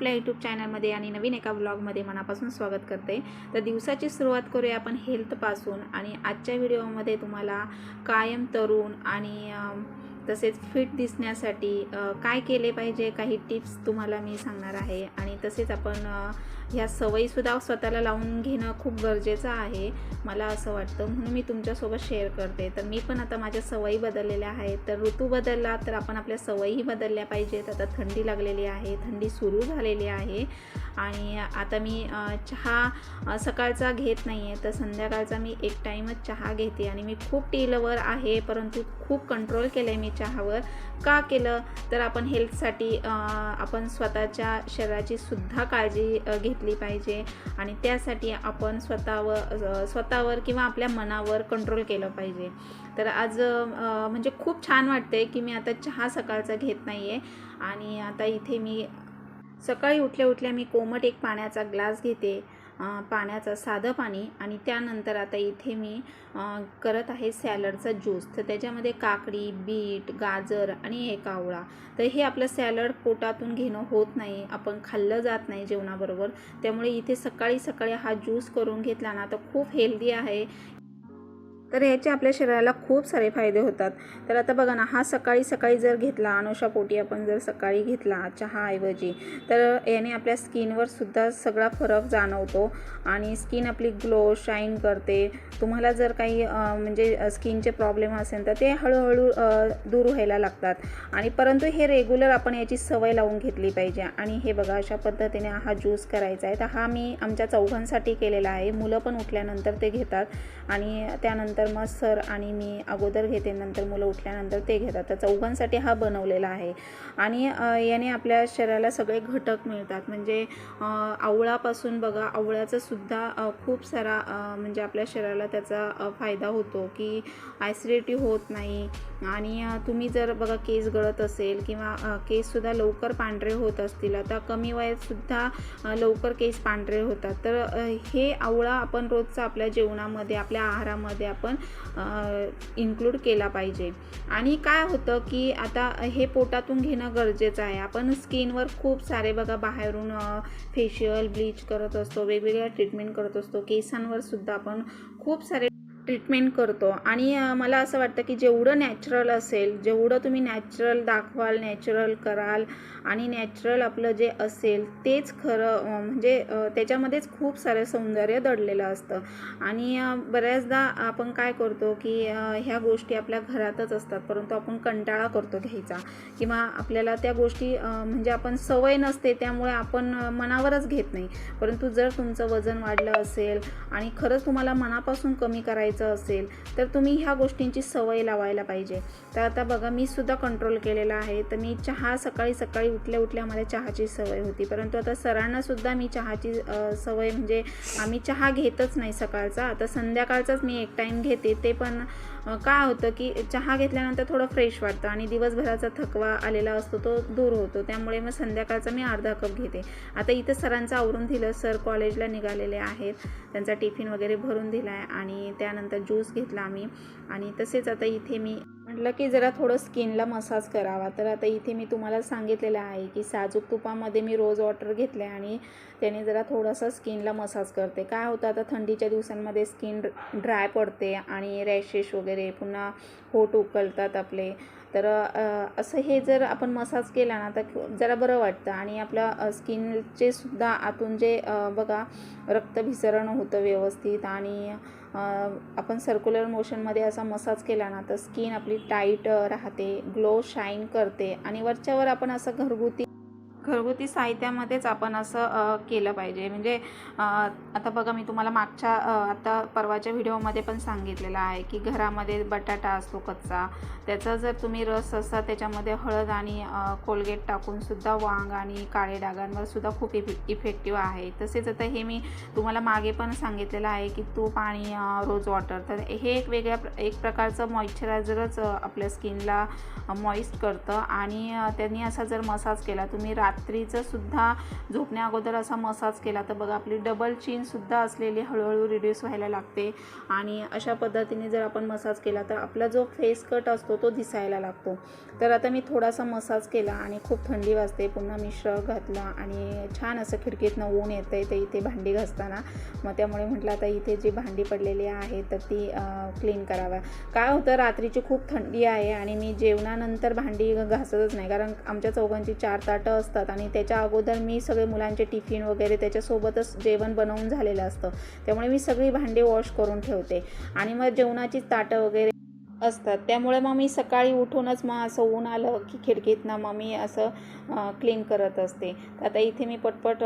आपल्या यूट्यूब चॅनलमध्ये आणि नवीन एका ब्लॉगमध्ये मनापासून स्वागत करते. तर दिवसाची सुरुवात करूया आपण हेल्थपासून आणि आजच्या व्हिडिओमध्ये तुम्हाला कायम तरुण आणि तसेच फिट दिसण्यासाठी काय केले पाहिजे काही टिप्स तुम्हाला मी सांगणार आहे. आणि तसेच आपण ह्या सवयीसुद्धा स्वतःला लावून घेणं खूप गरजेचं आहे मला असं वाटतं. म्हणून मी तुमच्यासोबत शेअर करते. तर मी पण आता माझ्या सवयी बदललेल्या आहेत. तर ऋतू बदलला तर आपण आपल्या सवयीही बदलल्या पाहिजेत. आता थंडी लागलेली आहे थंडी सुरू झालेली आहे. आणि आता मी चहा सकाळचा घेत नाही आहे तर संध्याकाळचा मी एक टाईमच चहा घेते. आणि मी खूप टी लवर आहे परंतु खूप कंट्रोल केलं आहे मी चहावर. का केलं? तर आपण हेल्थसाठी आपण स्वतःच्या शरीराची सुद्धा काळजी घेतली पाहिजे. आणि त्यासाठी आपण स्वतःवर स्वतःवर किंवा आपल्या मनावर कंट्रोल केलं पाहिजे. तर आज म्हणजे खूप छान वाटते की मी आता चहा सकाळचा घेत नाही आहे आणि आता इथे मी सकाळी उठल्या उठल्या मी कोमट एक पाण्याचा ग्लास घेते पाण्याचं साधं पाणी आणि त्यानंतर आता इथे मी करत आहे सॅलडचा ज्यूस. तर त्याच्यामध्ये काकडी बीट गाजर आणि एक आवळा तर हे आपलं सॅलड पोटातून घेणं होत नाही. आपण खाल्लं जात नाही जेवणाबरोबर. त्यामुळे इथे सकाळी सकाळी हा ज्यूस करून घेतला ना तर खूप हेल्दी आहे. तर याचे आपल्या शरीराला खूप सारे फायदे होतात. तर आता बघा ना हा सकाळी सकाळी जर घेतला अनुषापोटी आपण जर सकाळी घेतला चहाऐवजी तर याने आपल्या स्किनवर सुद्धा सगळा फरक जाणवतो आणि स्किन आपली ग्लो शाईन करते. तुम्हाला जर काही म्हणजे स्किनचे प्रॉब्लेम असेल तर ते हळूहळू दूर व्हायला लागतात. आणि परंतु हे रेग्युलर आपण याची सवय लावून घेतली पाहिजे. आणि हे बघा अशा पद्धतीने हा ज्यूस करायचा आहे. तर हा मी आमच्या चौघांसाठी केलेला आहे. मुलं पण उठल्यानंतर ते घेतात आणि त्यानंतर मग सर आणि मी अगोदर घेते नंतर मुलं उठल्यानंतर ते घेतात. तर चौघांसाठी हा बनवलेला आहे. आणि याने आपल्या शरीराला सगळे घटक मिळतात. म्हणजे आवळापासून बघा आवळ्याचं सुद्धा खूप सारा म्हणजे आपल्या शरीराला त्याचा फायदा होतो की ॲसिडिटी होत नाही. आणि तुम्ही जर बघा केस गळत असेल किंवा केससुद्धा लवकर पांढरे होत असतील आता कमी वयातसुद्धा लवकर केस पांढरे होतात. तर हे आवळा आपण रोजचा आपल्या जेवणामध्ये आपल्या आहारामध्ये आपण इन्क्लूड केला पाहिजे. आणि काय होतं की आता हे पोटातून घेणं गरजेचं आहे. आपण स्किनवर खूप सारे बघा बाहेरून फेशियल ब्लीच करत असतो वेगवेगळ्या ट्रीटमेंट करत असतो. केसांवर सुद्धा आपण खूप सारे ट्रीटमेंट करतो. आणि मला असं वाटतं की जेवढं नॅचरल असेल जेवढं तुम्ही नॅचरल दाखवाल नॅचरल कराल आणि नॅचरल आपलं जे असेल तेच खरं म्हणजे त्याच्यामध्येच खूप सारं सौंदर्य दडलेलं असतं. आणि बऱ्याचदा आपण काय करतो की ह्या गोष्टी आपल्या घरातच असतात परंतु आपण कंटाळा करतो घ्यायचा. किंवा आपल्याला त्या गोष्टी म्हणजे आपण सवय नसते त्यामुळे आपण मनावरच घेत नाही. परंतु जर तुमचं वजन वाढलं असेल आणि खरंच तुम्हाला मनापासून कमी करायचं असेल तर तुम्ही ह्या गोष्टींची सवय लावायला पाहिजे. तर आता बघा मी सुद्धा कंट्रोल केलेला आहे. तर मी चहा सकाळी सकाळी उठल्या उठल्या मला चहाची सवय होती. परंतु आता सरांना सुद्धा मी चहाची सवय म्हणजे आम्ही चहा घेतच नाही सकाळचा. आता संध्याकाळचाच मी एक टाईम घेते. ते पण काय होतं की चहा घेतल्यानंतर थोडं फ्रेश वाटतं आणि दिवसभराचा थकवा आलेला असतो तो दूर होतो. त्यामुळे मग संध्याकाळचा मी अर्धा कप घेते. आता इथं सरांचं आवरून दिलं सर कॉलेजला निघालेले आहेत. त्यांचा टिफिन वगैरे भरून दिला आहे आणि त्यानंतर ज्यूस घेतला आम्ही. आणि तसेच आता इथे मी म्हटलं की जरा थोडं स्किनला मसाज करावा. तर आता इथे मी तुम्हाला सांगितलेलं आहे की साजूक तुपामध्ये मी रोज वॉटर घेतलं आहे आणि त्याने जरा थोडासा स्किनला मसाज करते. काय होतं आता थंडीच्या दिवसांमध्ये स्किन ड्राय पडते आणि रॅशेस वगैरे पुन्हा होठ उकलतात आपले. तर असं हे जर आपण मसाज केला ना तर जरा बरं वाटतं. आणि आपल्या स्किनचे सुद्धा आतून जे बघा रक्तभिसरण होतं व्यवस्थित आणि आपण सर्क्युलर मोशनमध्ये असा मसाज केला ना तर स्किन आपली टाईट राहते ग्लो शाईन करते आणि वरच्यावर आपण असं घरगुती घरगुती साहित्यामध्येच आपण असं केलं पाहिजे. म्हणजे आता बघा मी तुम्हाला मागच्या आता परवाच्या व्हिडिओमध्ये पण सांगितलेलं आहे की घरामध्ये बटाटा असतो कच्चा. त्याचा जर तुम्ही रस असा त्याच्यामध्ये हळद आणि कोलगेट टाकूनसुद्धा वांग आणि काळे डागांवर सुद्धा खूप इफे इफेक्टिव्ह आहे. तसेच आता हे मी तुम्हाला मागे पण सांगितलेलं आहे की तूप आणि रोज वॉटर. तर हे एक वेगळ्या प्र- एक प्रकारचं मॉइश्चरायझरच आपल्या स्किनला मॉइस्ट करतं आणि त्यांनी असा जर मसाज केला तुम्ही रा रात्रीचं सुद्धा झोपण्या अगोदर असा मसाज केला. तर बघा आपली डबल चीनसुद्धा असलेली हळूहळू रिड्यूस व्हायला लागते. आणि अशा पद्धतीने जर आपण मसाज केला तर आपला जो फेस कट असतो तो दिसायला लागतो. तर आता मी थोडासा मसाज केला आणि खूप थंडी वाजते. पुन्हा मी श्रग घातला आणि छान असं खिडकीतनं ऊन येतं आहे ते इथे भांडी घासताना. मग त्यामुळे म्हटलं आता इथे जी भांडी पडलेली आहे तर ती क्लीन कराव्या काय होतं रात्रीची खूप थंडी आहे आणि मी जेवणानंतर भांडी घासतच नाही. कारण आमच्या चौघांची चार ताटं असतात. आणि त्याच्या अगोदर मी सगळे मुलांचे टिफिन वगैरे त्याच्यासोबतच जेवण बनवून झालेलं असतं. त्यामुळे मी सगळी भांडी वॉश करून ठेवते. आणि मग जेवणाची ताटं वगैरे असतात. त्यामुळे मग मी सकाळी उठूनच मग असं ऊन आलं की खिडकीतनं मग मी असं क्लीन करत असते. तर आता इथे मी पटपट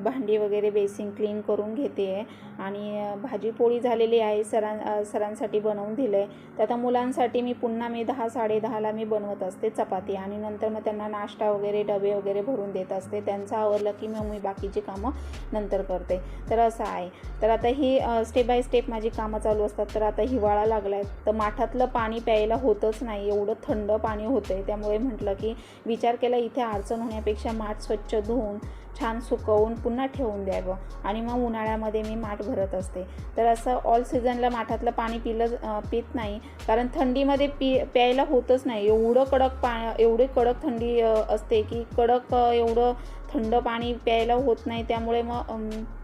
भांडी वगैरे बेसिन क्लीन करून घेते. आहे आणि भाजी पोळी झालेली आहे सरां सरांसाठी बनवून दिलं आहे तर आता मुलांसाठी मी पुन्हा मी दहा साडेदहाला मी बनवत असते चपाती. आणि नंतर मग त्यांना नाश्ता वगैरे डबे वगैरे भरून देत असते. त्यांचं आवरलं की मग मी बाकीची कामं नंतर करते. तर असं आहे. तर आता ही स्टेप बाय स्टेप माझी कामं चालू असतात. तर आता हिवाळा लागला आहे तर माठातलं पाणी प्यायला होतच नाही एवढं थंड पाणी होतं आहे त्यामुळे म्हटलं की विचार केला इथे अडचण होण्यापेक्षा माठ स्वच्छ धुवून छान सुकवून पुन्हा ठेवून द्यावं. आणि मग उन्हाळ्यामध्ये मी माठ भरत असते. तर असं ऑल सीझनला माठातलं पाणी पिलं पित नाही. कारण थंडीमध्ये पी प्यायला होतच नाही. एवढं कडक पा एवढी कडक थंडी असते की कडक एवढं थंड पाणी प्यायला होत नाही. त्यामुळे मग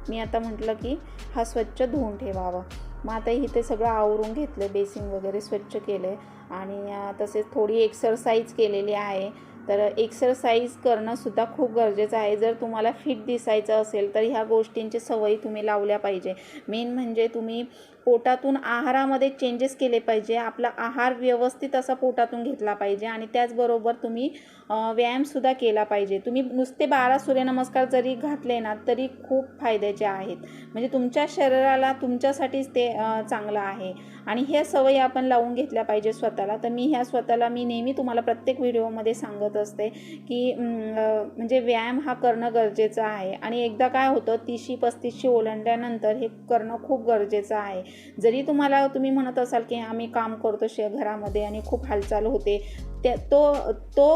मी आता म्हटलं की हा स्वच्छ धुवून ठेवावा. मग आता इथे सगळं आवरून घेतलं बेसिन वगैरे स्वच्छ केलं आहे आणि तसेच थोडी एक्सरसाइज केलेली आहे. तर एक्सरसाइज करणंसुद्धा खूप गरजेचं आहे. जर तुम्हाला फिट दिसायचं असेल तर ह्या गोष्टींची सवयी तुम्ही लावल्या पाहिजे. मेन म्हणजे तुम्ही पोटातून आहारामध्ये चेंजेस केले पाहिजे. आपला आहार व्यवस्थित असा पोटातून घेतला पाहिजे आणि त्याचबरोबर तुम्ही व्यायामसुद्धा केला पाहिजे. तुम्ही नुसते बारा सूर्यनमस्कार जरी घातले ना तरी खूप फायद्याचे आहेत. म्हणजे तुमच्या शरीराला तुमच्यासाठीच ते चांगलं आहे. आणि ह्या सवयी आपण लावून घेतल्या पाहिजे स्वतःला. तर मी ह्या स्वतःला मी नेहमी तुम्हाला प्रत्येक व्हिडिओमध्ये सांगत असते की म्हणजे व्यायाम हा करणं गरजेचं आहे. आणि एकदा काय होतं तीसशी पस्तीसशी ओलांडल्यानंतर हे करणं खूप गरजेचं आहे. जरी तुम्हाला तुम्ही म्हणत असाल की आम्ही काम करतो शे घरामध्ये आणि खूप हालचाल होते त्या तो तो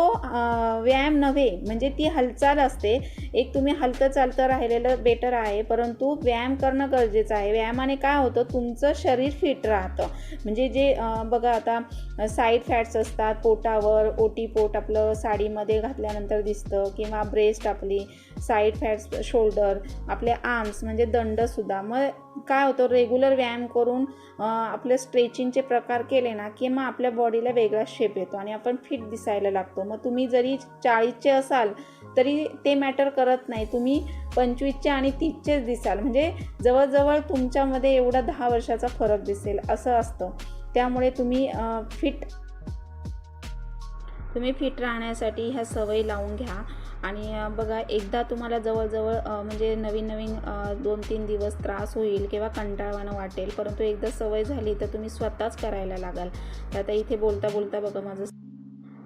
व्यायाम नव्हे म्हणजे ती हालचाल असते. एक तुम्ही हलतं चालतं राहिलेलं बेटर आहे परंतु व्यायाम करणं गरजेचं आहे. व्यायामाने काय होतं तुमचं शरीर फिट राहतं. म्हणजे जे बघा आता साईड फॅट्स असतात पोटावर ओटी पोट आपलं साडीमध्ये घातल्यानंतर दिसतं किंवा ब्रेस्ट आपली साईड फॅट्स शोल्डर आपले आर्म्स म्हणजे दंडसुद्धा मग काय होतं रेग्युलर व्यायाम करून आपले स्ट्रेचिंगचे प्रकार केले ना की मग आपल्या बॉडीला वेगळा शेप येतो. आणि आपण फिट दिसायला लागतो. मग तुम्ही जरी चाळीसचे असाल तरी ते मॅटर करत नाही. तुम्ही पंचवीसचे आणि तीसचेच दिसाल. म्हणजे जवळजवळ तुमच्यामध्ये एवढा दहा वर्षाचा फरक दिसेल असं असतं. त्यामुळे तुम्ही फिट तुम्ही फिट राहण्यासाठी ह्या सवयी लावून घ्या. आणि बघा एकदा तुम्हाला जवळजवळ म्हणजे नवीन नवीन दोन तीन दिवस त्रास होईल किंवा कंटाळवाणं वाटेल परंतु एकदा सवय झाली तर तुम्ही स्वतःच करायला लागाल. तर आता इथे बोलता बोलता बघा माझं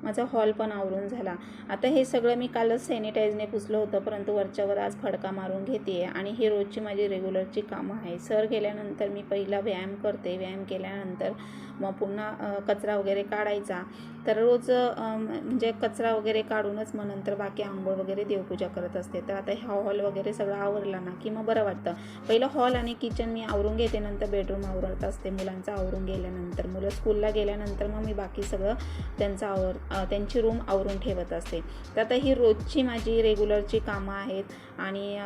माझा हॉल पण आवरून झाला. आता हे सगळं मी कालच सॅनिटाईजने पुसलं होतं परंतु वरच्यावर आज फडका मारून घेते आणि ही रोजची माझी रेग्युलरची कामं आहे सर गेल्यानंतर मी पहिला व्यायाम करते. व्यायाम केल्यानंतर मग पुन्हा कचरा वगैरे काढायचा तर रोज म्हणजे कचरा वगैरे काढूनच मग नंतर बाकी आंघोळ वगैरे देवपूजा करत असते. तर आता हा हॉल वगैरे सगळं आवरला ना की मग बरं वाटतं. पहिलं हॉल आणि किचन मी आवरून घेते नंतर बेडरूम आवरत असते मुलांचं आवरून गेल्यानंतर. मुलं स्कूलला गेल्यानंतर मग मी बाकी सगळं त्यांचं आवर त्यांची रूम आवरून ठेवत असते. तर आता ही रोजची माझी रेग्युलरची कामं आहेत आणि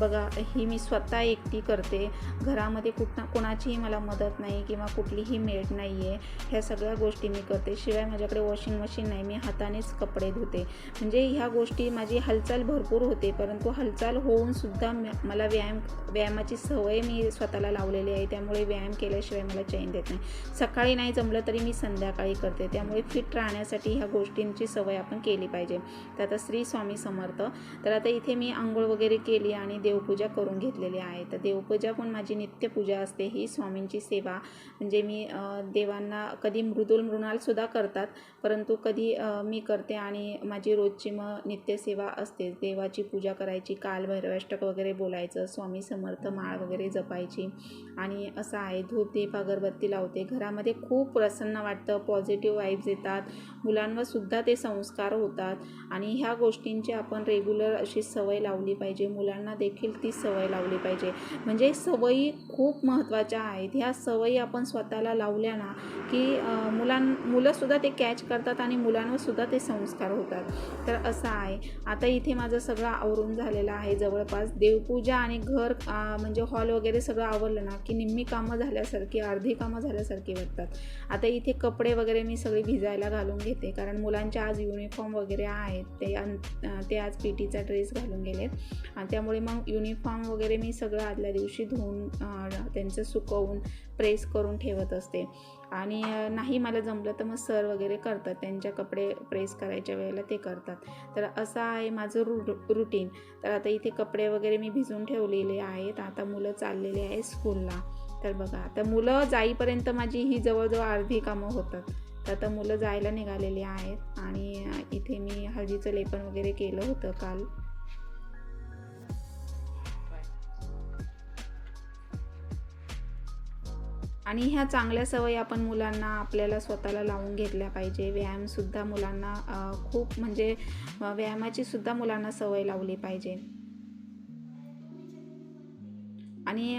बघा ही मी स्वतः एकटी करते. घरामध्ये कुठं कोणाचीही मला मदत नाही किंवा कुठलीही मेड नाही. आहे ह्या सगळ्या गोष्टी मी करते. शिवाय माझ्याकडे वॉशिंग मशीन नाही. मी हातानेच कपडे धुते. म्हणजे ह्या गोष्टी माझी हालचाल भरपूर होते. परंतु हालचाल होऊन सुद्धा मला व्यायाम व्यायामाची सवय मी स्वतःला लावलेली आहे. त्यामुळे व्यायाम केल्याशिवाय मला चैन देत नाही. सकाळी नाही जमलं तरी मी संध्याकाळी करते. त्यामुळे फिट राहण्यासाठी ह्या गोष्टींची सवय आपण केली पाहिजे. तर आता श्री स्वामी समर्थ. तर आता इथे मी आंघोळ वगैरे केली आणि देवपूजा करून घेतलेली आहे. तर देवपूजा पण माझी नित्यपूजा असते. ही स्वामींची सेवा. म्हणजे मी देव देवांना कधी मृदुल मृणालसुद्धा करतात परंतु कधी मी करते आणि माझी रोजची मग नित्यसेवा असते. देवाची पूजा करायची काल भैरवाष्टक वगैरे बोलायचं स्वामी समर्थ माळ वगैरे जपायची. आणि असं आहे धूप दीप अगरबत्ती लावते. घरामध्ये खूप प्रसन्न वाटतं पॉझिटिव्ह वाईब्स येतात. मुलांवर सुद्धा ते संस्कार होतात. आणि ह्या गोष्टींची आपण रेग्युलर अशी सवय लावली पाहिजे. मुलांना देखील ती सवय लावली पाहिजे. म्हणजे सवयी खूप महत्त्वाच्या आहेत. ह्या सवयी आपण स्वतःला लावल्या ना की मुलां मुलंसुद्धा ते कॅच करतात आणि मुलांवरसुद्धा ते संस्कार होतात. तर असं आहे. आता इथे माझं सगळं आवरून झालेलं आहे. जवळपास देवपूजा आणि घर म्हणजे हॉल वगैरे सगळं आवरलं ना की निम्मी कामं झाल्यासारखी अर्धी कामं झाल्यासारखी वाटतात. आता इथे कपडे वगैरे मी सगळे भिजायला घालून घेते. कारण मुलांचे आज युनिफॉर्म वगैरे आहेत. ते अन ते आज पी टीचा ड्रेस घालून गेलेत. आणि त्यामुळे मग युनिफॉर्म वगैरे मी सगळं आदल्या दिवशी धुवून त्यांचं सुकवून प्रेस करून ठेवत असते. आणि नाही मला जमलं तर मग सर वगैरे करतात. त्यांच्या कपडे प्रेस करायच्या वेळेला ते करतात. तर असं आहे माझं रु रुटीन. तर आता इथे कपडे वगैरे मी भिजून ठेवलेले आहेत. आता मुलं चाललेले आहे स्कूलला. तर बघा आता मुलं जाईपर्यंत माझी ही जवळजवळ अर्धी कामं होतात. तर आता मुलं जायला निघालेली आहेत. आणि इथे मी हळदीचं लेपन वगैरे केलं होतं काल. आणि ह्या चांगल्या सवयी आपण मुलांना आपल्याला स्वतःला लावून घेतल्या पाहिजे. व्यायामसुद्धा मुलांना खूप म्हणजे व्यायामाची सुद्धा मुलांना सवय लावली पाहिजे. आणि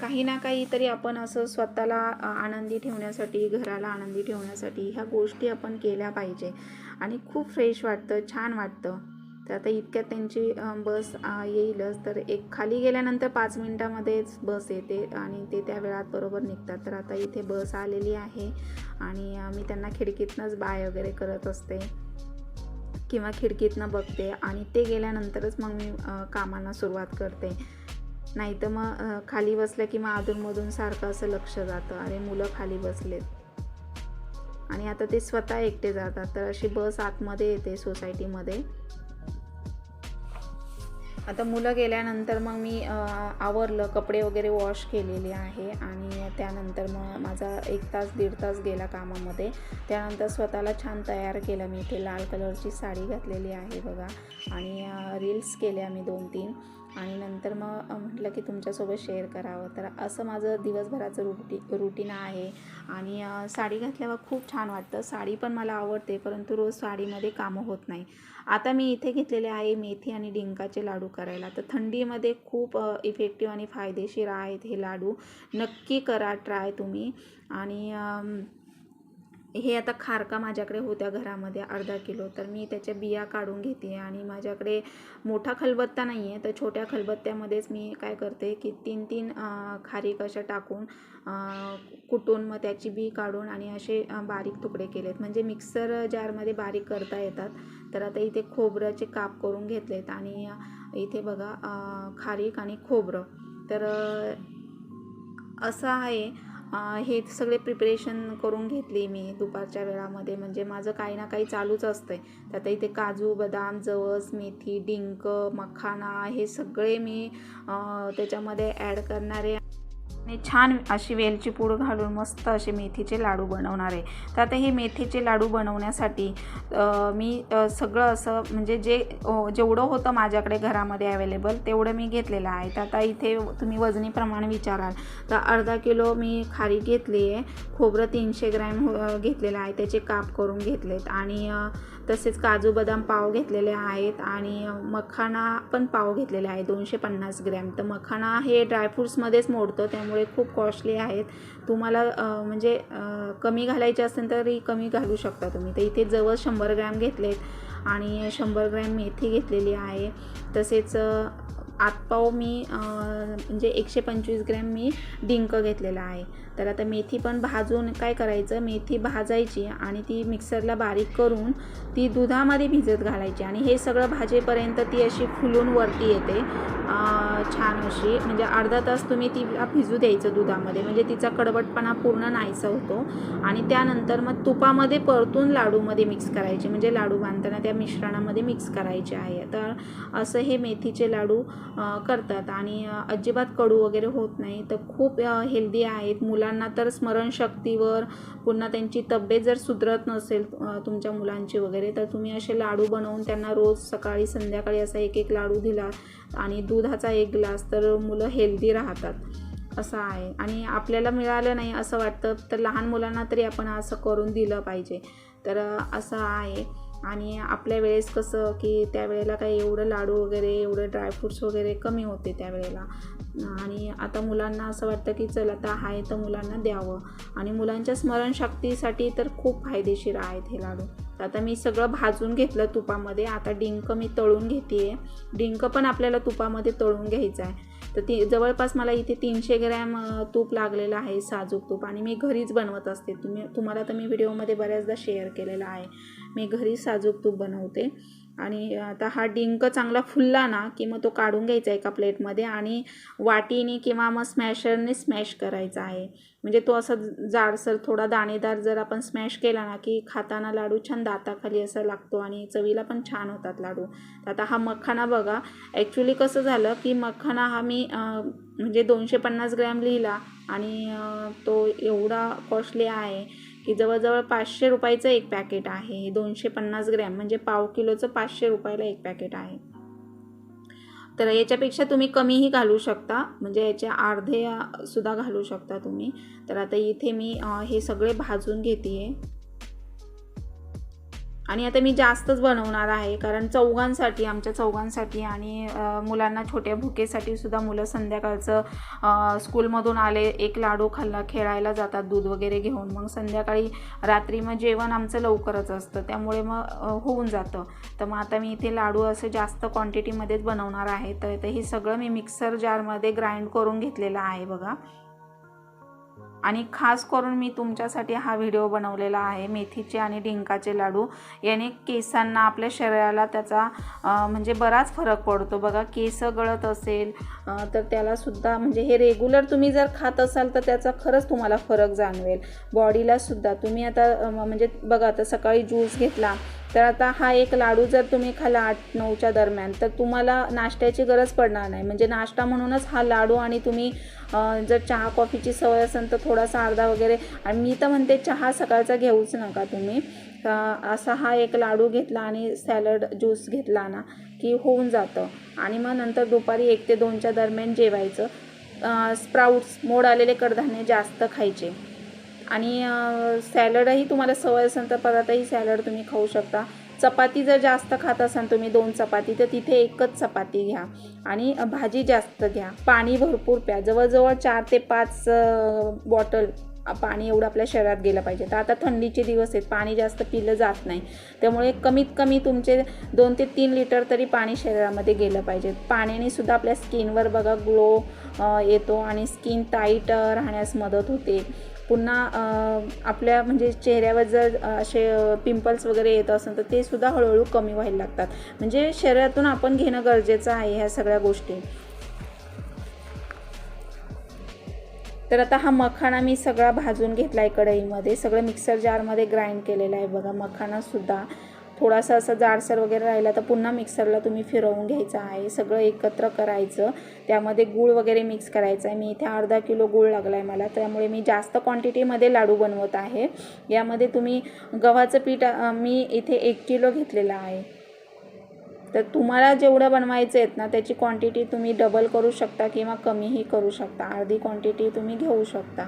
काही ना काही तरी आपण असं स्वतःला आनंदी ठेवण्यासाठी घराला आनंदी ठेवण्यासाठी ह्या गोष्टी आपण केल्या पाहिजे. आणि खूप फ्रेश वाटतं छान वाटतं. तर आता इतक्यात त्यांची बस येईलच. तर एक खाली गेल्यानंतर पाच मिनटामध्येच बस येते आणि ते त्या वेळात बरोबर निघतात. तर आता इथे बस आलेली आहे आणि मी त्यांना खिडकीतनंच बाय वगैरे करत असते किंवा खिडकीतनं बघते आणि ते गेल्यानंतरच मग मी कामांना सुरुवात करते. नाही तर मग खाली बसलं की मग अधूनमधून सारखं असं लक्ष जातं. अरे मुलं खाली बसलेत. आणि आता ते स्वतः एकटे जातात. तर अशी बस आतमध्ये येते सोसायटीमध्ये. आता मुलं गेल्यानंतर मग मी आवरलं कपडे वगैरे वॉश केलेले आहे आणि त्यानंतर मग माझा एक तास दीड तास गेला कामामध्ये. त्यानंतर स्वतःला छान तयार केलं मी. इथे लाल कलरची साडी घातलेली आहे बघा आणि रील्स केल्या मी दोन तीन आणि नंतर मग म्हटलं की तुमच्यासोबत शेअर करावं. तर असं माझं दिवसभराचं रुटी रुटीन आहे. आणि साडी घातल्यावर खूप छान वाटतं. साडी पण मला आवडते परंतु रोज साडीमध्ये कामं होत नाही. आता मी इथे घेतलेले आहे मेथी आणि डिंकाचे लाडू करायला. तर थंडीमध्ये खूप इफेक्टिव्ह आणि फायदेशीर आहेत हे लाडू. नक्की करा ट्राय तुम्ही. आणि हे आता खारका माझ्याकडे होत्या घरामध्ये अर्धा किलो. तर मी त्याच्या बिया काढून घेते आणि माझ्याकडे मोठा खलबत्ता नाही आहे तर छोट्या खलबत्त्यामध्येच मी काय करते की तीन तीन खारीक अशा टाकून कुटून मग त्याची बी काढून आणि असे बारीक तुकडे केलेत. म्हणजे मिक्सर जारमध्ये बारीक करता येतात. तर आता इथे खोबऱ्याचे काप करून घेतलेत आणि इथे बघा खारीक आणि खोबरं. तर असं आहे हे सगळे प्रिपरेशन करून घेतली मी दुपारच्या वेळामध्ये. म्हणजे माझं काही ना काही चालूच असतंय. आहे त्यात इथे काजू बदाम जवस मेथी डिंक मखाना हे सगळे मी त्याच्यामध्ये ॲड करणारे मी छान अशी वेलची पूड घालून मस्त असे मेथीचे लाडू बनवणार आहे. तर आता हे मेथीचे लाडू बनवण्यासाठी मी सगळं असं म्हणजे जे जेवढं होतं माझ्याकडे घरामध्ये अवेलेबल तेवढं मी घेतलेलं आहे. तर आता इथे तुम्ही वजनीप्रमाणे विचाराल. तर अर्धा किलो मी खारी घेतली आहे. खोबरं तीनशे ग्रॅम घेतलेलं आहे. त्याचे काप करून घेतलेत. आणि तसेच काजू बदाम पाव घेतलेले आहेत आणि मखाना पण पाव घेतलेले आहे दोनशे पन्नास ग्रॅम. तर मखाना हे ड्रायफ्रूट्समध्येच मोडतं त्यामुळे खूप कॉस्टली आहेत. तुम्हाला म्हणजे कमी घालायचे असेल तरी कमी घालू शकता तुम्ही. तर इथे जवळ शंभर ग्रॅम घेतलेत आणि शंभर ग्रॅम मेथी घेतलेली आहे. तसेच आतपाव मी म्हणजे एकशे पंचवीस ग्रॅम मी डिंक घेतलेला आहे. तर आता मेथी पण भाजून काय करायचं? मेथी भाजायची आणि ती मिक्सरला बारीक करून ती दुधामध्ये भिजत घालायची आणि हे सगळं भाजेपर्यंत ती अशी फुलून वरती येते. छान अशी म्हणजे अर्धा तास तुम्ही ती भिजू द्यायचं दुधामध्ये. म्हणजे तिचा कडवटपणा पूर्ण नाहीसा होतो. आणि त्यानंतर मग तुपामध्ये परतून लाडूमध्ये मिक्स करायचे. म्हणजे लाडू बांधताना त्या मिश्रणामध्ये मिक्स करायचे आहे. तर असं हे मेथीचे लाडू करतात. आणि अजिबात कडू वगैरे होत नाही. तर खूप हेल्दी आहेत. मुला मुलांना तर स्मरणशक्तीवर पुन्हा त्यांची तब्येत जर सुधरत नसेल तुमच्या मुलांची वगैरे तर तुम्ही असे लाडू बनवून त्यांना रोज सकाळी संध्याकाळी असा एक एक लाडू दिला आणि दुधाचा एक ग्लास तर मुलं हेल्दी राहतात. असं आहे. आणि आपल्याला मिळालं नाही असं वाटतं तर लहान मुलांना तरी आपण असं करून दिलं पाहिजे. तर असं आहे. आणि आपल्या वेळेस कसं की त्यावेळेला काही एवढं लाडू वगैरे एवढं ड्रायफ्रूट्स वगैरे कमी होते त्यावेळेला. आणि आता मुलांना असं वाटतं की चल आता आहे तर मुलांना द्यावं. आणि मुलांच्या स्मरणशक्तीसाठी तर खूप फायदेशीर आहेत हे लाडू. तर आता मी सगळं भाजून घेतलं तुपामध्ये. आता डिंक मी तळून घेते आहे डिंक पण आपल्याला तुपामध्ये तळून घ्यायचं आहे. तर ती जवळपास मला इथे तीनशे ग्रॅम तूप लागलेलं आहे साजूक तूप. आणि मी घरीच बनवत असते. तुम्ही तुम्हाला तर मी व्हिडिओमध्ये बऱ्याचदा शेअर केलेला आहे. मी घरी साजूक तूप बनवते. आणि आता हा डिंक चांगला फुलला ना की मग तो काढून घ्यायचा एका प्लेटमध्ये आणि वाटीने किंवा मग स्मॅशरने स्मॅश करायचा आहे. म्हणजे तो असा जाडसर थोडा दाणेदार जर आपण स्मॅश केला ना की खाताना लाडू छान दाताखाली असा लागतो आणि चवीला पण छान होतात लाडू. तर आता हा मखाना बघा ॲक्च्युली कसं झालं की मखाना हा मी म्हणजे दोनशे पन्नास ग्रॅम लिहिला आणि तो एवढा कॉस्टली आहे. की जवळजवळ पाचशे रुपयाचं एक पॅकेट आहे. हे दोनशे पन्नास ग्रॅम म्हणजे पाव किलोचं पाचशे रुपयाला एक पॅकेट आहे. तर याच्यापेक्षा तुम्ही कमीही घालू शकता म्हणजे याचे अर्धे सुद्धा घालू शकता तुम्ही. तर आता इथे मी हे सगळे भाजून घेते आणि आता मी जास्तच बनवणार आहे कारण चौघांसाठी आमच्या चौघांसाठी आणि मुलांना छोट्या भुकेसाठी सुद्धा मुलं संध्याकाळचं स्कूलमधून आले एक लाडू खाल्ला खेळायला जातात दूध वगैरे घेऊन. मग संध्याकाळी रात्री मग जेवण आमचं लवकरच असतं. त्यामुळे मग होऊन जातं. तर मग आता मी इथे लाडू असे जास्त क्वांटिटीमध्येच बनवणार आहे. तर हे सगळं मी मिक्सर जारमध्ये ग्राइंड करून घेतलेलं आहे बघा. आणि खास करून मी तुमच्यासाठी हा व्हिडिओ बनवलेला आहे मेथीचे आणि डिंकाचे लाडू. याने केसांना आपल्या शरीराला त्याचा म्हणजे बराच फरक पडतो. बघा केस गळत असेल तर त्यालासुद्धा म्हणजे हे रेग्युलर तुम्ही जर खात असाल तर त्याचा खरंच तुम्हाला फरक जाणवेल. बॉडीलासुद्धा तुम्ही आता म्हणजे बघा आता सकाळी ज्यूस घेतला तर आता हा एक लाडू जर तुम्ही खाला आठ नऊच्या दरम्यान तर तुम्हाला नाश्त्याची गरज पडणार नाही. म्हणजे नाश्ता म्हणूनच हा लाडू आणि तुम्ही जर चहा कॉफीची सवय असेल तर थोडासा अर्धा वगैरे आणि मी तर म्हणते चहा सकाळचा घेऊच नका तुम्ही. असा हा एक लाडू घेतला आणि सॅलड ज्यूस घेतला ना की होऊन जातं. आणि मग नंतर दुपारी एक ते दोनच्या दरम्यान जेवायचं. स्प्राउट्स मोड आलेले कडधान्य जास्त खायचे. आणि सॅलडही तुम्हाला सवय असेल तर पदार्थही सॅलड तुम्ही खाऊ शकता. चपाती जर जास्त खात असाल तुम्ही दोन चपाती तर तिथे एकच चपाती घ्या आणि भाजी जास्त घ्या. पाणी भरपूर प्या. जवळजवळ चार ते पाच बॉटल पाणी एवढं आपल्या शरीरात गेलं पाहिजे. तर आता थंडीचे दिवस आहेत पाणी जास्त पिलं जात नाही. त्यामुळे कमीत कमी तुमचे दोन ते तीन लिटर तरी पाणी शरीरामध्ये गेलं पाहिजे. पाण्याने सुद्धा आपल्या स्किनवर बघा ग्लो येतो आणि स्किन टाईट राहण्यास मदत होते. पुन्हा आपल्या म्हणजे चेहऱ्यावर जर असे पिंपल्स वगैरे येत असेल तर ते सुद्धा हळूहळू कमी व्हायला लागतात. म्हणजे शरीरातून आपण घेणं गरजेचं आहे ह्या सगळ्या गोष्टी. तर आता हा मखाणा मी सगळा भाजून घेतला आहे कढईमध्ये सगळं मिक्सर जारमध्ये ग्राइंड केलेला आहे बघा मखाणासुद्धा. थोडासा असा जाडसर वगैरे राहिला तर पुन्हा मिक्सरला तुम्ही फिरवून घ्यायचं आहे. सगळं एकत्र करायचं. त्यामध्ये गूळ वगैरे मिक्स करायचं आहे. मी इथे अर्धा किलो गूळ लागला आहे मला. त्यामुळे मी जास्त क्वांटिटीमध्ये लाडू बनवत आहे. यामध्ये तुम्ही गव्हाचं पीठ मी इथे एक किलो घेतलेलं आहे. तर तुम्हाला जेवढं बनवायचं आहेत ना त्याची क्वांटिटी तुम्ही डबल करू शकता किंवा कमीही करू शकता. अर्धी क्वांटिटी तुम्ही घेऊ शकता.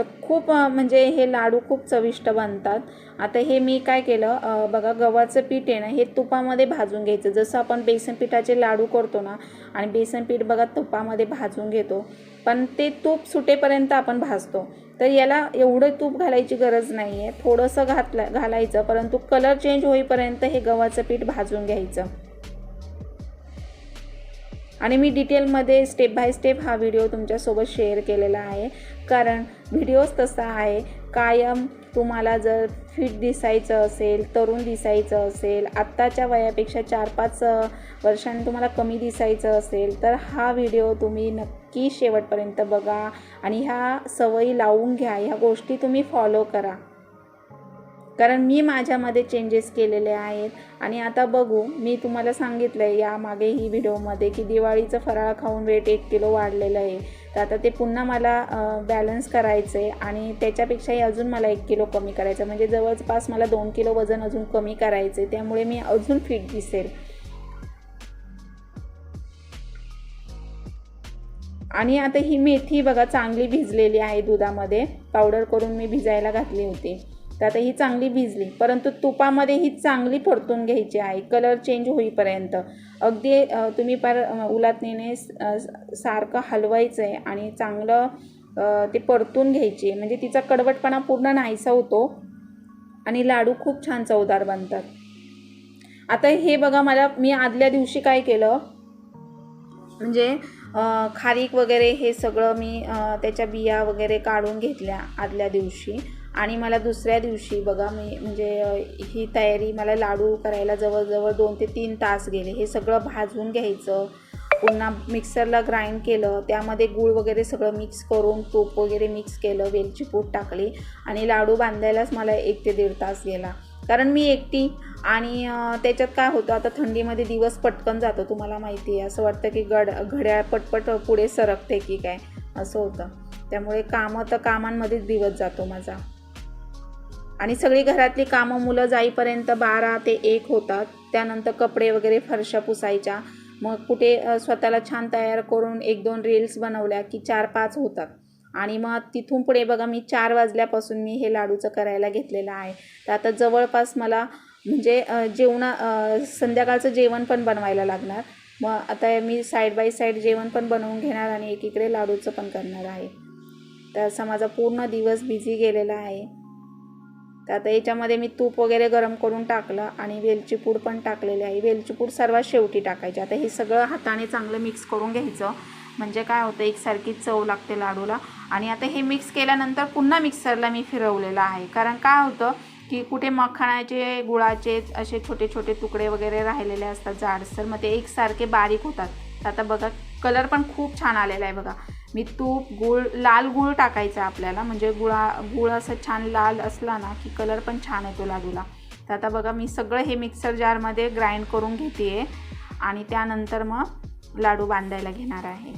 तर खूप म्हणजे हे लाडू खूप चविष्ट बनतात. आता हे मी काय केलं बघा गव्हाचं पीठ आहे ना हे तुपामध्ये भाजून घ्यायचं. जसं आपण बेसन पिठाचे लाडू करतो ना आणि बेसन पीठ बघा तुपामध्ये भाजून घेतो पण ते तूप सुटेपर्यंत आपण भाजतो. तर याला एवढं तूप घालायची गरज नाही आहे थोडंसं घातलं घालायचं परंतु कलर चेंज होईपर्यंत हे गव्हाचं पीठ भाजून घ्यायचं. आणि मी डिटेलमध्ये स्टेप बाय स्टेप हा व्हिडिओ तुमच्यासोबत शेअर केलेला आहे. कारण व्हिडिओज तसा आहे कायम तुम्हाला जर फिट दिसायचं असेल तरुण दिसायचं असेल आत्ताच्या वयापेक्षा चार पाच वर्षांनी तुम्हाला कमी दिसायचं असेल तर हा व्हिडिओ तुम्ही नक्की शेवटपर्यंत बघा आणि ह्या सवयी लावून घ्या ह्या गोष्टी तुम्ही फॉलो करा. कारण मी माझ्यामध्ये चेंजेस केलेले आहेत. आणि आता बघू मी तुम्हाला सांगितलं आहे यामागे ही व्हिडिओमध्ये की दिवाळीचं फराळ खाऊन वेट एक किलो वाढलेलं आहे. तर आता ते पुन्हा मला बॅलन्स करायचं आहे आणि त्याच्यापेक्षाही अजून मला एक किलो कमी करायचं म्हणजे जवळपास मला दोन किलो वजन अजून कमी करायचं आहे त्यामुळे मी अजून फिट दिसेल. आणि आता ही मेथी बघा चांगली भिजलेली आहे दुधामध्ये. पावडर करून मी भिजायला घातली होती. तर आता ही चांगली भिजली. परंतु तुपामध्ये ही चांगली परतून घ्यायची आहे. कलर चेंज होईपर्यंत. अगदी तुम्ही पर उलातणीने सारखं हलवायचं आहे आणि चांगलं ते परतून घ्यायची म्हणजे तिचा कडवटपणा पूर्ण नाहीसा होतो आणि लाडू खूप छान चवदार बनतात. आता हे बघा मला मी आदल्या दिवशी काय केलं? म्हणजे खारीक वगैरे हे सगळं मी त्याच्या बिया वगैरे काढून घेतल्या आदल्या दिवशी. आणि मला दुसऱ्या दिवशी बघा मी म्हणजे ही तयारी मला लाडू करायला जवळजवळ दोन ते तीन तास गेले. हे सगळं भाजून घ्यायचं. पुन्हा मिक्सरला ग्राइंड केलं. त्यामध्ये गूळ वगैरे सगळं मिक्स करून तूप वगैरे मिक्स केलं वेलची पूड टाकली आणि लाडू बांधायलाच मला एक ते दीड तास गेला. कारण मी एकटी आणि त्याच्यात काय होतं आता थंडीमध्ये दिवस पटकन जातो तुम्हाला माहिती आहे. असं वाटतं की गड घड्याळ पटपट पुढे सरकते की काय असं होतं. त्यामुळे कामं तर कामांमध्येच दिवस जातो माझा. आणि सगळी घरातली कामं मुलं जाईपर्यंत बारा ते एक होतात. त्यानंतर कपडे वगैरे फरशा पुसायच्या. मग कुठे स्वतःला छान तयार करून एक दोन रील्स बनवल्या की चार पाच होतात. आणि मग तिथून पुढे बघा मी चार वाजल्यापासून मी हे लाडूचं करायला घेतलेलं आहे. तर आता जवळपास मला म्हणजे अ, जेवणा संध्याकाळचं जेवण पण बनवायला लागणार. मग आता मी साईड बाय साईड जेवण पण बनवून घेणार आणि एकीकडे लाडूचं पण करणार आहे. तर असा माझा पूर्ण दिवस बिझी गेलेला आहे. तर आता याच्यामध्ये मी तूप वगैरे गरम करून टाकलं आणि वेलची पूड पण टाकलेली आहे. वेलची पूड सर्वात शेवटी टाकायची. आता हे सगळं हाताने चांगलं मिक्स करून घ्यायचं. म्हणजे काय होतं एकसारखी चव लागते लाडूला. आणि आता हे मिक्स केल्यानंतर पुन्हा मिक्सरला मी फिरवलेलं आहे. कारण काय होतं की कुठे मखाणाचे गुळाचे असे छोटे छोटे तुकडे वगैरे राहिलेले असतात जाडसर मग ते एकसारखे बारीक होतात. तर आता बघा कलर पण खूप छान आलेला आहे बघा. मी तूप गूळ लाल गुळ टाकायचा आपल्याला. म्हणजे गुळा गुळ असं छान लाल असला ना की कलर पण छान येतो लाडूला. तर आता बघा मी सगळं हे मिक्सर जारमध्ये ग्राइंड करून घेते आणि त्यानंतर मग लाडू बांधायला घेणार आहे.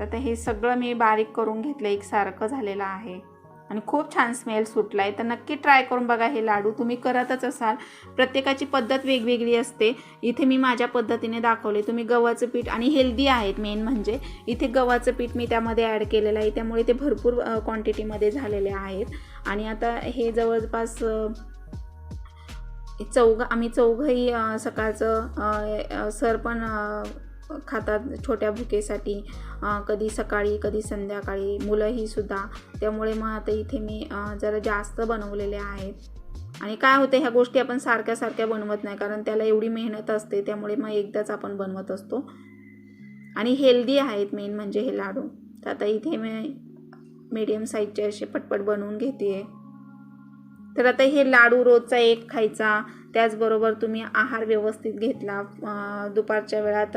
तर हे सगळं मी बारीक करून घेतलं. एकसारखं झालेलं आहे. आणि खूप छान स्मेल सुटला आहे तर नक्की ट्राय करून बघा हे लाडू. तुम्ही करतच असाल. प्रत्येकाची पद्धत वेगवेगळी असते. इथे मी माझ्या पद्धतीने दाखवले. तुम्ही गव्हाचं पीठ आणि हेल्दी आहेत मेन म्हणजे. इथे गव्हाचं पीठ मी त्यामध्ये ॲड केलेलं आहे. त्यामुळे ते भरपूर क्वांटिटीमध्ये झालेले आहेत. आणि आता हे जवळपास चौघ आम्ही चौघही सकाळचं सर पण खातात छोट्या भुकेसाठी कधी सकाळी कधी संध्याकाळी. मुलंही सुद्धा. त्यामुळे मग आता इथे मी जरा जास्त बनवलेले आहेत. आणि काय होतं ह्या गोष्टी आपण सारख्या सारख्या बनवत नाही. कारण त्याला एवढी मेहनत असते. त्यामुळे मग एकदाच आपण बनवत असतो. आणि हेल्दी आहेत मेन म्हणजे हे लाडू. तर आता इथे मी मीडियम साईजचे असे पटपट बनवून घेते तर आता हे लाडू रोजचा एक खायचा. त्याचबरोबर तुम्ही आहार व्यवस्थित घेतला दुपारच्या वेळात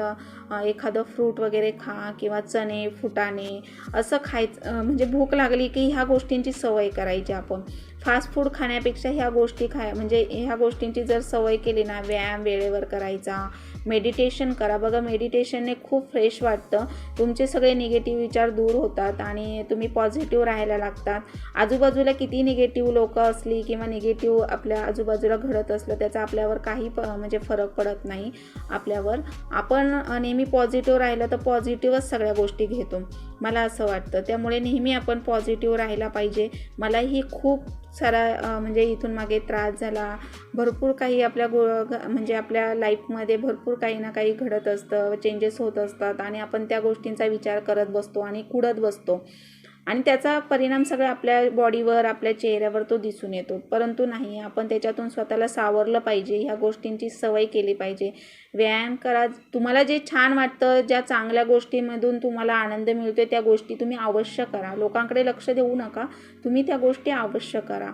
एखादं फ्रूट वगैरे खा किंवा चणे फुटाणे असं खायचं म्हणजे भूक लागली की ह्या गोष्टींची सवय करायची आपण. फास्ट फूड खाण्यापेक्षा ह्या गोष्टी खाय म्हणजे ह्या गोष्टींची जर सवय केली ना व्यायाम वेळेवर करायचा मेडिटेशन करा. बघा मेडिटेशनने खूप फ्रेश वाटतं. तुमचे सगळे निगेटिव्ह विचार दूर होतात आणि तुम्ही पॉझिटिव्ह राहायला लागतात. आजूबाजूला किती निगेटिव्ह लोक असली किंवा निगेटिव्ह आपल्या आजूबाजूला घडत असलं त्याचा आपल्यावर काही प म्हणजे फरक पडत नाही. आपल्यावर आपण नेहमी पॉझिटिव्ह राहिलं तर पॉझिटिव्हच सगळ्या गोष्टी घेतो. मला असं वाटतं. त्यामुळे नेहमी आपण पॉझिटिव्ह राहायला पाहिजे. मलाही खूप सारा म्हणजे इथून मागे त्रास झाला. भरपूर काही आपल्या गो घ- म्हणजे आपल्या लाईफमध्ये भरपूर काही ना काही घडत असतं चेंजेस होत असतात आणि आपण त्या गोष्टींचा विचार करत बसतो आणि कुडत बसतो. आणि त्याचा परिणाम सगळा आपल्या बॉडीवर आपल्या चेहऱ्यावर तो दिसून येतो. परंतु नाही आपण त्याच्यातून स्वतःला सावरलं पाहिजे ह्या गोष्टींची सवय केली पाहिजे. व्यायाम करा तुम्हाला जे छान वाटतं ज्या चांगल्या गोष्टीमधून तुम्हाला आनंद मिळतो त्या गोष्टी तुम्ही अवश्य करा. लोकांकडे लक्ष देऊ नका तुम्ही त्या गोष्टी अवश्य करा.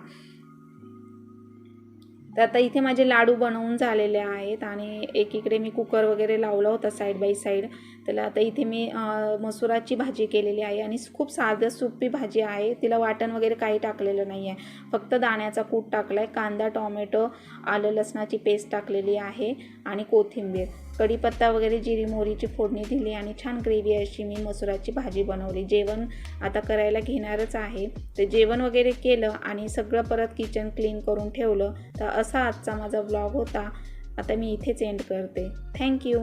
तर आता इथे माझे लाडू बनवून झालेले आहेत आणि एकीकडे मी कुकर वगैरे लावला होता साईड बाय साईड त्याला आता इथे मी मसुराची भाजी केलेली आहे आणि खूप साधं सोपी भाजी आहे. तिला वाटण वगैरे काही टाकलेलं नाही आहे फक्त दाण्याचा कूट टाकला आहे कांदा टॉमॅटो आलं लसणाची पेस्ट टाकलेली आहे आणि कोथिंबीर. कढीपत्ता वगैरे जिरी मोहरीची फोडणी दिली आणि छान ग्रेव्ही अशी मी मसुराची भाजी बनवली. जेवण आता करायला घेणारच आहे. ते जेवण वगैरे केलं आणि सगळं परत किचन क्लीन करून ठेवलं. तर असा आजचा माझा ब्लॉग होता. आता मी इथेच एंड करते. थँक्यू